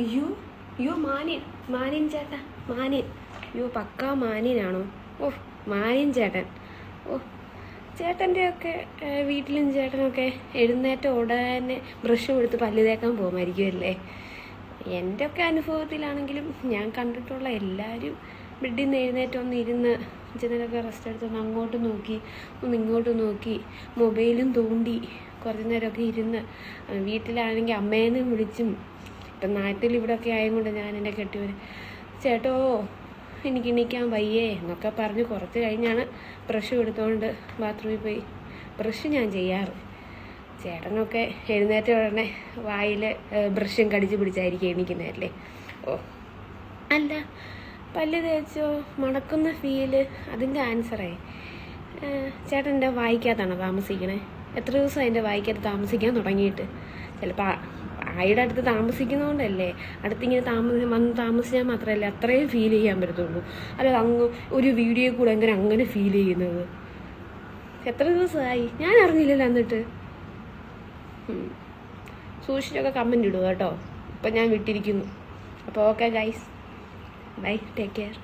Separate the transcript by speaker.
Speaker 1: അയ്യോ അയ്യോ മാനിൻ മാനിൻ ചേട്ടാ മാനിൻ. അയ്യോ പക്കാ മാനിനാണോ? ഓ മാനിൻ ചേട്ടൻ. ഓ ചേട്ടന്റെ ഒക്കെ വീട്ടിലും ചേട്ടനൊക്കെ എഴുന്നേറ്റ ഉടനെ ബ്രഷ് കൊടുത്ത് പല്ല് തേക്കാൻ പോകുമായിരിക്കുമല്ലേ എന്റെ ഒക്കെ അനുഭവത്തിലാണെങ്കിലും ഞാൻ കണ്ടിട്ടുള്ള എല്ലാവരും ബെഡിൽ നിന്ന് എഴുന്നേറ്റ് ഒന്ന് ഇരുന്ന് ചിലരൊക്കെ റെസ്റ്റ് എടുത്തൊന്ന് അങ്ങോട്ട് നോക്കി ഒന്ന് ഇങ്ങോട്ട് നോക്കി മൊബൈലും തോണ്ടി. കുറച്ച് നേരമൊക്കെ ഇരുന്ന് വീട്ടിലാണെങ്കിൽ അമ്മേനെ വിളിച്ചും ഇപ്പം നാട്ടിൽ ഇവിടെയൊക്കെ ആയതുകൊണ്ട് ഞാൻ എന്റെ കെട്ടിയവർ ചേട്ടോ എനിക്ക് എണീക്കാൻ വയ്യേ എന്നൊക്കെ പറഞ്ഞ് കുറച്ച് കഴിഞ്ഞാണ് ബ്രഷ് എടുത്തുകൊണ്ട് ബാത്റൂമിൽ പോയി. ബ്രഷ് ഞാൻ ചെയ്യാറ്. ചേട്ടനൊക്കെ എഴുന്നേറ്റ ഉടനെ വായിൽ ബ്രഷും കടിച്ച് പിടിച്ചായിരിക്കും എണീക്കുന്നതല്ലേ? ഓ. അല്ല പല്ല് തേച്ചോ? മണക്കുന്ന ഫീൽ അതിന്റെ ആൻസറേ ചേട്ടന്റെ വായിക്കാത്താണോ താമസിക്കണേ? എത്ര ദിവസം അതിന്റെ വായിക്കകത്ത് താമസിക്കാൻ തുടങ്ങിയിട്ട്? ചിലപ്പോൾ ആയുടെ അടുത്ത് താമസിക്കുന്നതുകൊണ്ടല്ലേ അടുത്തിങ്ങനെ താമസി വന്ന് താമസിച്ചാൽ മാത്രമല്ലേ അത്രയും ഫീൽ ചെയ്യാൻ പറ്റത്തുള്ളൂ. അല്ല അങ്ങ് ഒരു വീഡിയോ കൂടെ എങ്ങനെ അങ്ങനെ ഫീൽ ചെയ്യുന്നത്? എത്ര ദിവസമായി? ഞാൻ അറിഞ്ഞില്ലല്ലോ എന്നിട്ട്. സൂക്ഷിച്ചൊക്കെ കമന്റ് ഇടുക കേട്ടോ. ഇപ്പം ഞാൻ വിട്ടിരിക്കുന്നു. അപ്പോൾ okay guys bye take care